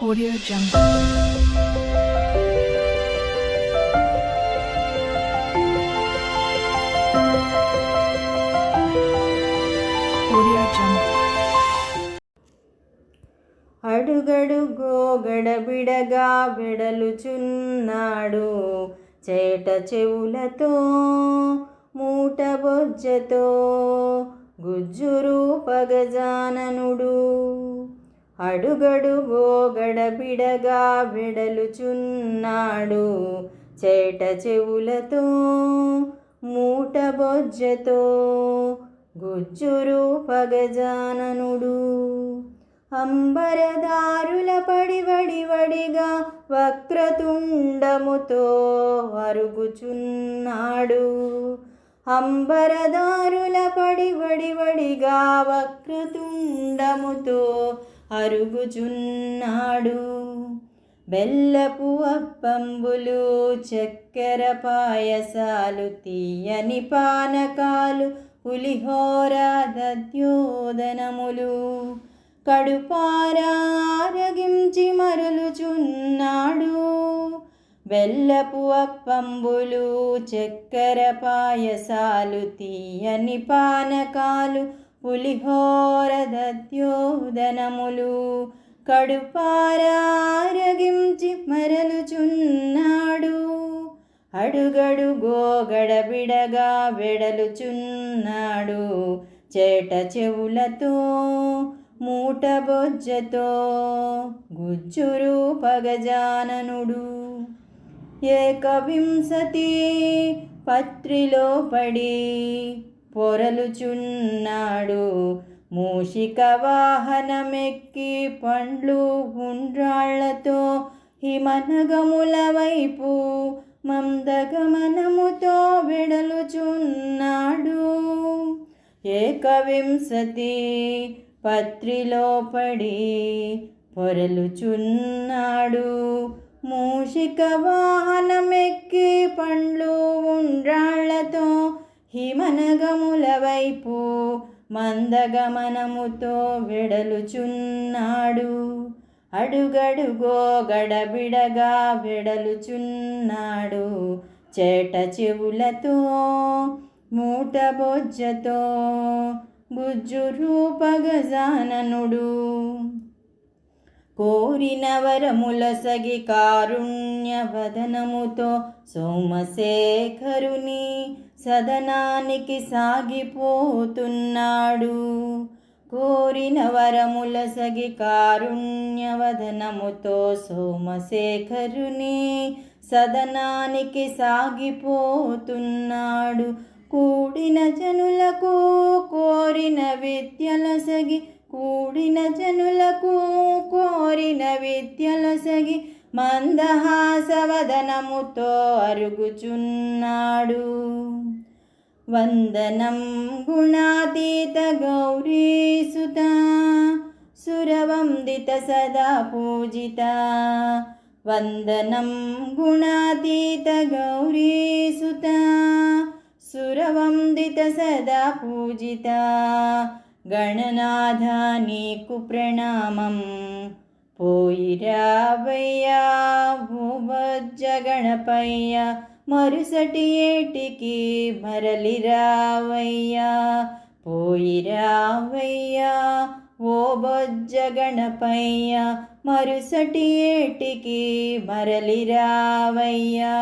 Audio Jungle. Audio Jungle. అడుగడుగో గడబిడగా వెడలుచున్నాడు చేట చెవులతో మూట బొజ్జతో గుజ్జురు అడుగడుగో గడబిడగా వెడలుచున్నాడు చేట చెవులతో మూట బొజ్జతో గుజ్జురు పగజాననుడు అంబరదారుల పడివడివడిగా వక్రతుండముతో అరుగుచున్నాడు. అంబరదారుల పడివడివడిగా వక్రతుండముతో అరుగుచున్నాడు. బెల్లపు అప్పంబులు చక్కెర పాయసాలు తీయని పానకాలు పులిహోర దద్యోదనములు. కడుపారారగించి మరలుచున్నాడు. బెల్లపు అప్పంబులు చక్కెర పాయసాలు తీయని పానకాలు పులిహోర దద్యోదనములు కడుపారారగించి మరలుచున్నాడు. అడుగడు గోగడబిడగా వెడలుచున్నాడు. చేట చెవులతో మూట బొజ్జతో పగజాననుడు. ఏకవింశతి పత్రిలో పడి పొరలుచున్నాడు. మూషిక వాహనమెక్కి పండ్లు ఉండ్రాళ్ళతో హిమనగముల వైపు మందగమనముతో వెడలుచున్నాడు. ఏకవింశతి పత్రిలో పడి పొరలుచున్నాడు. మూషిక వాహనమెక్కి పండ్లు ఉండ్రాళ్ళతో హిమనగముల వైపు మందగమనముతో వెడలుచున్నాడు. అడుగడుగో గడబిడగా వెడలుచున్నాడు. చేట చెవులతో మూటబొజ్జతో గుజ్జు రూప గజాననుడు కోరిన వరములసగి కారుణ్యవదనముతో సోమశేఖరుని సదనానికి సాగిపోతున్నాడు. కోరిన వరములసగి కారుణ్యవదనముతో సోమశేఖరుని సదనానికి సాగిపోతున్నాడు. కూడిన జనులకు కోరిన విద్యలసగి కూడిన జనులకు నిత్యలసగి మందహాసవదనముతో అరుగుచున్నాడు. వందనం గుణాతీత గౌరీసుత సురవందిత సదా పూజిత. వందనం గుణాతీత గౌరీసుత సురవందిత సదా పూజిత. గణనాథ నీకు ప్రణామం. పోయిరావయ్యా భూవజ్జ మరుసటి ఏటికి మరలిరావయ్యా. పోయిరావయ్యా ఓ బొజ్జ గణపయ్య మరుసటి ఏటికి మరలిరావయ్యా.